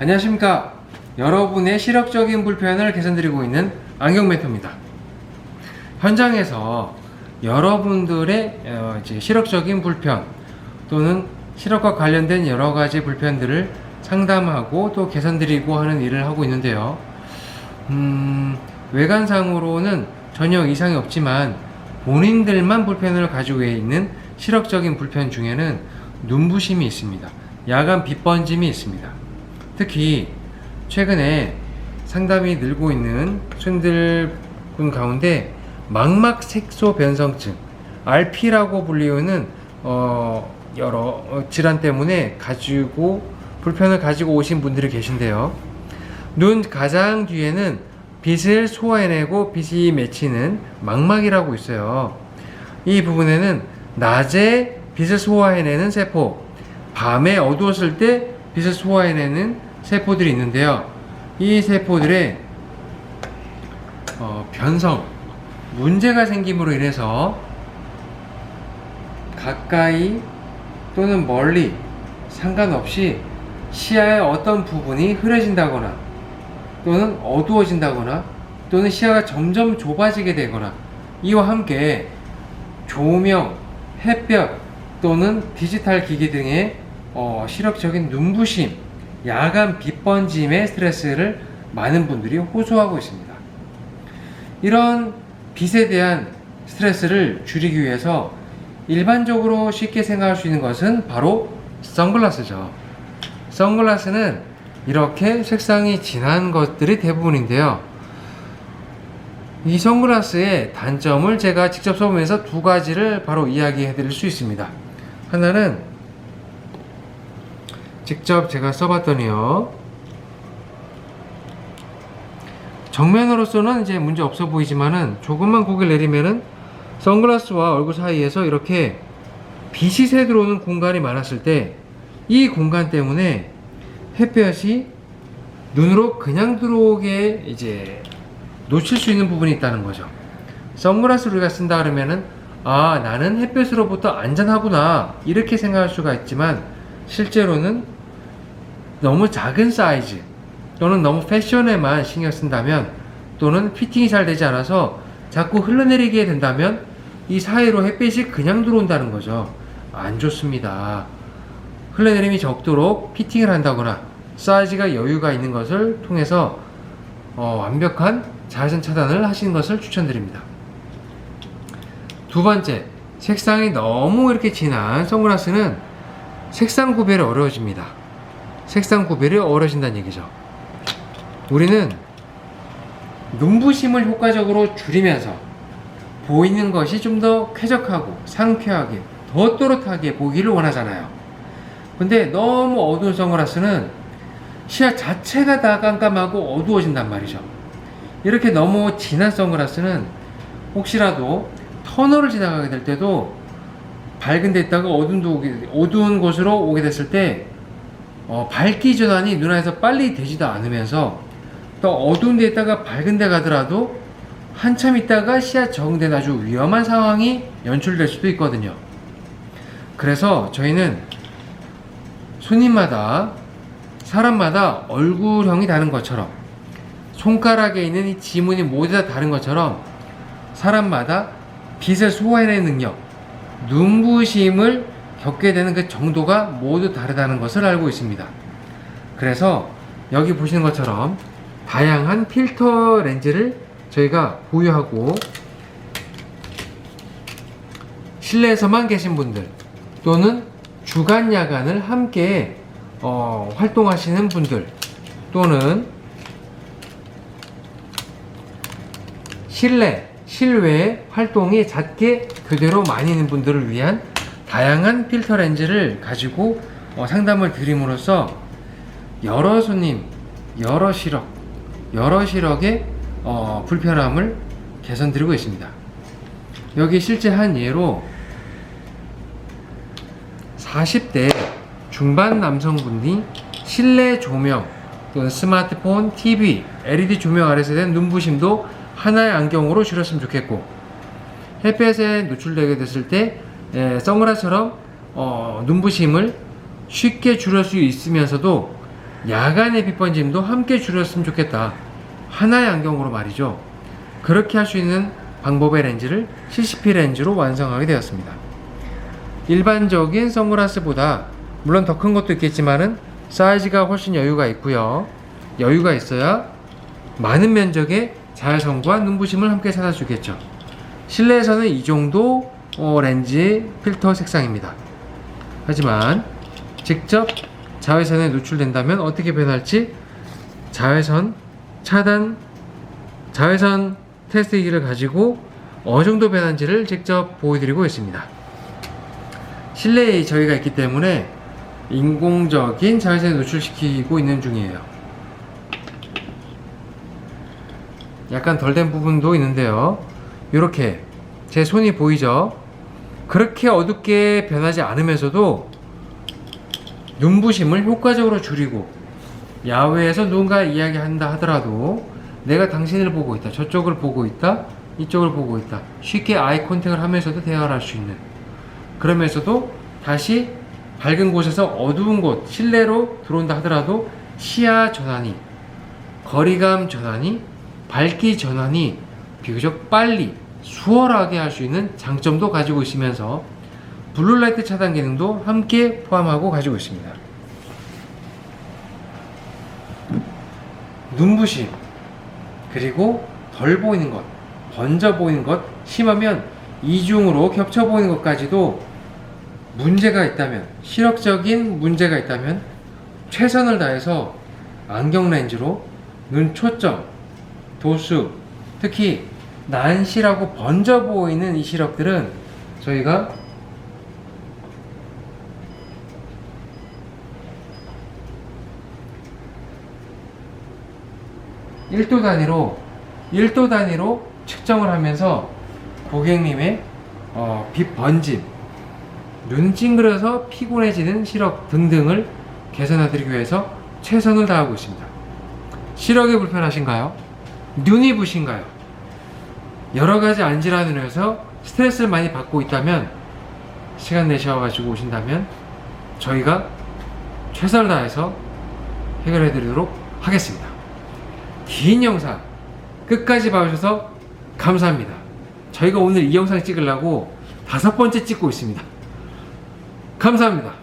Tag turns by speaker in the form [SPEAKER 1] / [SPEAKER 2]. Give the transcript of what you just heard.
[SPEAKER 1] 안녕하십니까. 여러분의 시력적인 불편을 개선드리고 있는 안경멘토입니다. 현장에서 여러분들의 어, 이제 시력적인 불편 또는 시력과 관련된 여러 가지 불편들을 상담하고 또 개선드리고 하는 일을 하고 있는데요. 음, 외관상으로는 전혀 이상이 없지만 본인들만 불편을 가지고 있는 시력적인 불편 중에는 눈부심이 있습니다. 야간 빛번짐이 있습니다. 특히 최근에 상담이 늘고 있는 손들분 가운데 망막 색소 변성증 RP라고 불리우는 어, 여러 어, 질환 때문에 가지고 불편을 가지고 오신 분들이 계신데요. 눈 가장 뒤에는 빛을 소화해내고 빛이 맺히는 망막이라고 있어요. 이 부분에는 낮에 빛을 소화해내는 세포, 밤에 어두웠을 때 빛을 소화해내는 세포들이 있는데요. 이 세포들의 어, 변성, 문제가 생김으로 인해서 가까이 또는 멀리 상관없이 시야의 어떤 부분이 흐려진다거나 또는 어두워진다거나 또는 시야가 점점 좁아지게 되거나 이와 함께 조명, 햇볕 또는 디지털 기기 등의 어, 시력적인 눈부심, 야간 빛번짐의 스트레스를 많은 분들이 호소하고 있습니다. 이런 빛에 대한 스트레스를 줄이기 위해서 일반적으로 쉽게 생각할 수 있는 것은 바로 선글라스죠. 선글라스는 이렇게 색상이 진한 것들이 대부분인데요. 이 선글라스의 단점을 제가 직접 써보면서 두 가지를 바로 이야기해 드릴 수 있습니다. 하나는 직접 제가 써봤더니요. 정면으로서는 이제 문제 없어 보이지만은 조금만 고개를 내리면은 선글라스와 얼굴 사이에서 이렇게 빛이 새 들어오는 공간이 많았을 때 이 공간 때문에 햇볕이 눈으로 그냥 들어오게 이제 놓칠 수 있는 부분이 있다는 거죠. 선글라스를 우리가 쓴다 그러면은 아 나는 햇볕으로부터 안전하구나 이렇게 생각할 수가 있지만 실제로는 너무 작은 사이즈 또는 너무 패션에만 신경 쓴다면 또는 피팅이 잘 되지 않아서 자꾸 흘러내리게 된다면 이 사이로 햇빛이 그냥 들어온다는 거죠. 안 좋습니다. 흘러내림이 적도록 피팅을 한다거나 사이즈가 여유가 있는 것을 통해서 어, 완벽한 자외선 차단을 하시는 것을 추천드립니다. 두 번째, 색상이 너무 이렇게 진한 선글라스는 색상 구별이 어려워집니다. 색상 구별이 어려워진다는 얘기죠. 우리는 눈부심을 효과적으로 줄이면서 보이는 것이 좀 더 쾌적하고 상쾌하게 더 또렷하게 보기를 원하잖아요. 근데 너무 어두운 선글라스는 시야 자체가 다 깜깜하고 어두워진단 말이죠. 이렇게 너무 진한 선글라스는 혹시라도 터널을 지나가게 될 때도 밝은 데 있다가 어두운, 어두운 곳으로 오게 됐을 때 어, 밝기 전환이 눈안에서 빨리 되지도 않으면서 또 어두운 데 있다가 밝은 데 가더라도 한참 있다가 시야 적응된 아주 위험한 상황이 연출될 수도 있거든요. 그래서 저희는 손님마다 사람마다 얼굴형이 다른 것처럼 손가락에 있는 이 지문이 모두 다 다른 것처럼 사람마다 빛을 소화해내는 능력, 눈부심을 겪게 되는 그 정도가 모두 다르다는 것을 알고 있습니다. 그래서 여기 보시는 것처럼 다양한 필터 렌즈를 저희가 보유하고 실내에서만 계신 분들 또는 주간 야간을 함께 어, 활동하시는 분들 또는 실내 실외 활동이 잦게 그대로 많이 있는 분들을 위한 다양한 필터 렌즈를 가지고 어, 상담을 드림으로써 여러 손님, 여러 시력, 여러 시력의 어, 불편함을 개선드리고 있습니다. 여기 실제 한 예로 40대 중반 남성분이 실내 조명 또는 스마트폰, TV, LED 조명 아래서 된 눈부심도 하나의 안경으로 줄였으면 좋겠고 햇볕에 노출되게 됐을 때 에, 선글라스처럼 어, 눈부심을 쉽게 줄일 수 있으면서도 야간의 빛 번짐도 함께 줄였으면 좋겠다. 하나의 안경으로 말이죠. 그렇게 할 수 있는 방법의 렌즈를 CCP 렌즈로 완성하게 되었습니다. 일반적인 선글라스보다 물론 더 큰 것도 있겠지만은 사이즈가 훨씬 여유가 있고요. 여유가 있어야 많은 면적의 자외선과 눈부심을 함께 찾아주겠죠. 실내에서는 이 정도 어, 렌즈 필터 색상입니다. 하지만 직접 자외선에 노출된다면 어떻게 변할지 자외선 차단 자외선 테스트기를 가지고 어느 정도 변한지를 직접 보여드리고 있습니다. 실내에 저희가 있기 때문에 인공적인 자외선에 노출시키고 있는 중이에요. 약간 덜 된 부분도 있는데요. 이렇게 제 손이 보이죠? 그렇게 어둡게 변하지 않으면서도 눈부심을 효과적으로 줄이고 야외에서 누군가 이야기한다 하더라도 내가 당신을 보고 있다, 저쪽을 보고 있다, 이쪽을 보고 있다. 쉽게 아이 컨택을 하면서도 대화를 할 수 있는 그러면서도 다시 밝은 곳에서 어두운 곳, 실내로 들어온다 하더라도 시야 전환이, 거리감 전환이, 밝기 전환이 비교적 빨리, 수월하게 할 수 있는 장점도 가지고 있으면서 블루라이트 차단 기능도 함께 포함하고 가지고 있습니다. 눈부심, 그리고 덜 보이는 것, 번져 보이는 것, 심하면 이중으로 겹쳐 보이는 것까지도 문제가 있다면, 시력적인 문제가 있다면 최선을 다해서 안경 렌즈로 눈 초점, 도수, 특히 난시라고 번져 보이는 이 시력들은 저희가 일도 단위로 1도 단위로 측정을 하면서 고객님의 어, 빛 번짐, 눈 찡그려서 피곤해지는 시력 등등을 개선해드리기 위해서 최선을 다하고 있습니다. 시력이 불편하신가요? 눈이 부신가요? 여러 가지 안질환으로 해서 스트레스를 많이 받고 있다면 시간 내셔가지고 오신다면 저희가 최선을 다해서 해결해 드리도록 하겠습니다. 긴 영상 끝까지 봐주셔서 감사합니다. 저희가 오늘 이 영상 찍으려고 다섯 번째 찍고 있습니다. 감사합니다.